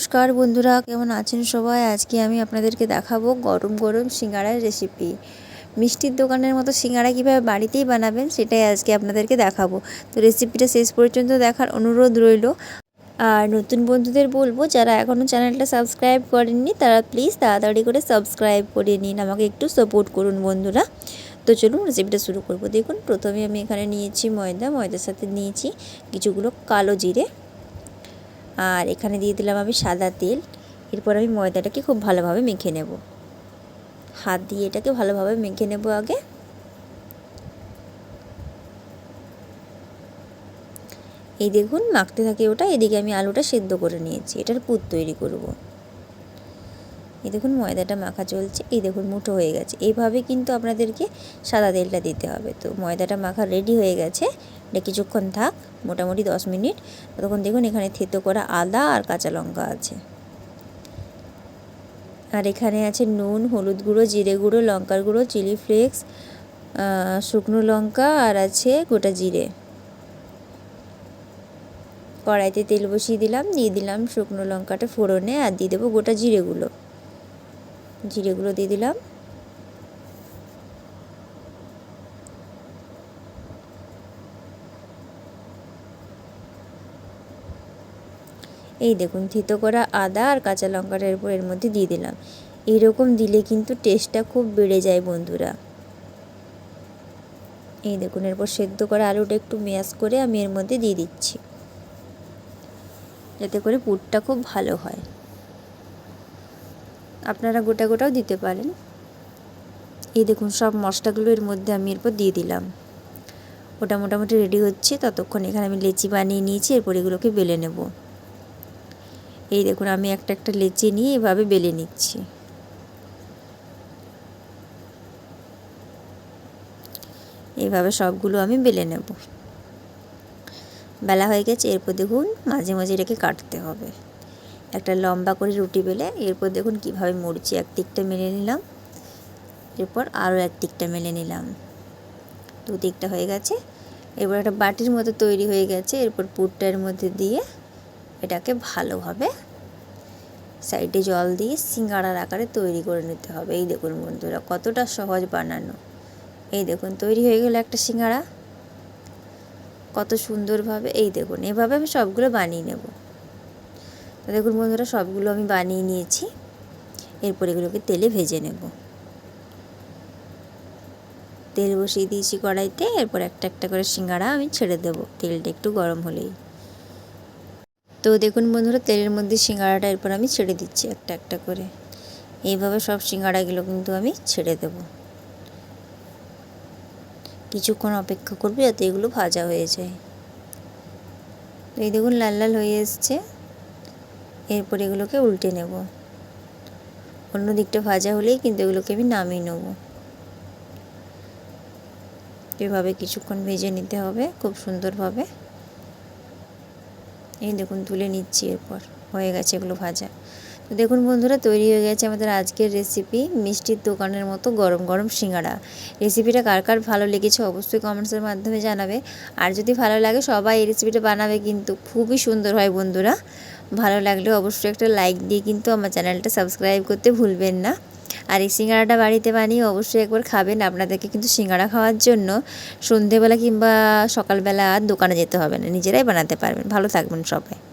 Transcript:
নমস্কার বন্ধুরা, কেমন আছেন সবাই? আজকে আমি আপনাদেরকে দেখাবো গরম গরম সিঙ্গাড়ার রেসিপি মিষ্টির দোকানের মতো সিঙ্গাড়া কীভাবে বাড়িতেই বানাবেন সেটাই আজকে আপনাদেরকে দেখাবো। তো রেসিপিটা শেষ পর্যন্ত দেখার অনুরোধ রইল। আর নতুন বন্ধুদের বলব, যারা এখনও চ্যানেলটা সাবস্ক্রাইব করেননি, তারা প্লিজ তাড়াতাড়ি করে সাবস্ক্রাইব করে নিন। আমাকে একটু সাপোর্ট করুন বন্ধুরা। তো চলুন রেসিপিটা শুরু করব। দেখুন, প্রথমে আমি এখানে নিয়েছি ময়দা। ময়দার সাথে নিয়েছি কিছুগুলো কালো জিরে। আর এখানে দিয়ে দিলাম আমি সাদা তেল। এরপর আমি ময়দাটাকে খুব ভালোভাবে মেখে নেব। হাত দিয়ে এটাকে ভালোভাবে মেখে নেব আগে। এই দেখুন, মাখতে থাকে ওটা। এদিকে আমি আলুটা সেদ্ধ করে নিয়েছি। এটার পুর তৈরি করব। এই দেখুন ময়দাটা মাখা চলছে, এই দেখুন মুঠো হয়ে গেছে। এইভাবে কিন্তু আপনাদেরকে সাদা তেলটা দিতে হবে। তো ময়দাটা মাখা রেডি হয়ে গেছে, এটা কিছুক্ষণ থাক, মোটামুটি দশ মিনিট। তখন দেখুন এখানে থেতো করা আদা আর কাঁচা লঙ্কা আছে। আর এখানে আছে নুন, হলুদ গুঁড়ো, জিরে গুঁড়ো, লঙ্কার গুঁড়ো, চিলি ফ্লেক্স শুকনো লঙ্কা আর আছে গোটা জিরে। কড়াইতে তেল বসিয়ে দিলাম, দিয়ে দিলাম শুকনো লঙ্কাটা ফোড়নে আর দিয়ে দেবো গোটা জিরেগুলো। জিরেগুলো দিয়ে দিলাম। এই দেখুন, থিতো করা আদা আর কাঁচা লঙ্কাটা এরপর এর মধ্যে দিয়ে দিলাম। এইরকম দিলে কিন্তু টেস্টটা খুব বেড়ে যায় বন্ধুরা। এই দেখুন, এরপর সেদ্ধ করা আলুটা একটু ম্যাশ করে আমি এর মধ্যে দিয়ে দিচ্ছি। যাতে করে পুরটা খুব ভালো হয়। আপনারা গোটা গোটাও দিতে পারেন। এই দেখুন, সব মশলাগুলো এর মধ্যে আমি এরপর দিয়ে দিলাম। ওটা মোটামুটি রেডি হচ্ছে। ততক্ষণ এখানে আমি লেচি বানিয়ে নিয়েছি, এরপর এগুলোকে বেলে নেব। এই দেখুন, আমি একটা একটা লেচি নিয়ে এভাবে বেলে নিচ্ছি। এইভাবে সবগুলো আমি বেলে নেব। বেলা হয়ে গেছে, এরপর দেখুন, মাঝে মাঝে এটাকে কাটতে হবে। একটা লম্বা করে রুটি বেলে এরপর দেখুন কীভাবে এক দিকটা মেলে নিলাম। এরপর আরও এক দিকটা মেলে নিলাম। দু দিকটা হয়ে গেছে। এরপর একটা বাটির মতো তৈরি হয়ে গেছে। এরপর পুরটার মধ্যে দিয়ে এটাকে ভালোভাবে সাইডে জল দিয়ে সিঙ্গাড়ার আকারে তৈরি করে নিতে হবে। এই দেখুন বন্ধুরা, কতটা সহজ বানানো। এই দেখুন, তৈরি হয়ে গেল একটা সিঙ্গাড়া। কত সুন্দরভাবে, এই দেখুন, এভাবে আমি সবগুলো বানিয়ে নেব। তো দেখুন বন্ধুরা, সবগুলো আমি বানিয়ে নিয়েছি। এরপর এগুলোকে তেলে ভেজে নেব। তেল বসিয়ে দিয়েছি কড়াইতে, এরপর একটা একটা করে সিঙ্গাড়া আমি ছেড়ে দেবো। তেলটা একটু গরম হলেই। তো দেখুন বন্ধুরা, তেলের মধ্যে সিঙ্গাড়াটা এরপর আমি ছেড়ে দিচ্ছি একটা একটা করে। এইভাবে সব সিঙ্গাড়াগুলো কিন্তু আমি ছেড়ে দেব। কিছুক্ষণ অপেক্ষা করবে যাতে এগুলো ভাজা হয়ে যায়। তো এই দেখুন, লাল লাল হয়ে এসছে। এরপর এগুলোকে উল্টে নেব। অন্য দিকটা ভাজা হলেই কিন্তু এগুলোকে আমি নামিয়ে নেব। এভাবে কিছুক্ষণ ভেজে নিতে হবে খুব সুন্দরভাবে। এই দেখুন, তুলে নিচ্ছি এরপর। হয়ে গেছে এগুলো ভাজা। তো দেখুন বন্ধুরা, তৈরি হয়ে গেছে আমাদের আজকের রেসিপি মিষ্টির দোকানের মতো গরম গরম সিঙ্গাড়া রেসিপিটা কার কার ভালো লেগেছে অবশ্যই কমেন্টসের মাধ্যমে জানাবে। আর যদি ভালো লাগে, সবাই এই রেসিপিটা বানাবে কিন্তু। খুবই সুন্দর হয় বন্ধুরা। ভালো লাগলে অবশ্যই একটা লাইক দিয়ে কিন্তু আমার চ্যানেলটা সাবস্ক্রাইব করতে ভুলবেন না। আর এই সিঙ্গাড়াটা বাড়িতে বানিয়ে অবশ্যই একবার খাবেন, আপনাদেরকে কিন্তু সিঙ্গাড়া খাওয়ার জন্য সন্ধেবেলা কিংবা সকালবেলা দোকানে যেতে হবে না, নিজেরাই বানাতে পারবেন। ভালো থাকবেন সবাই।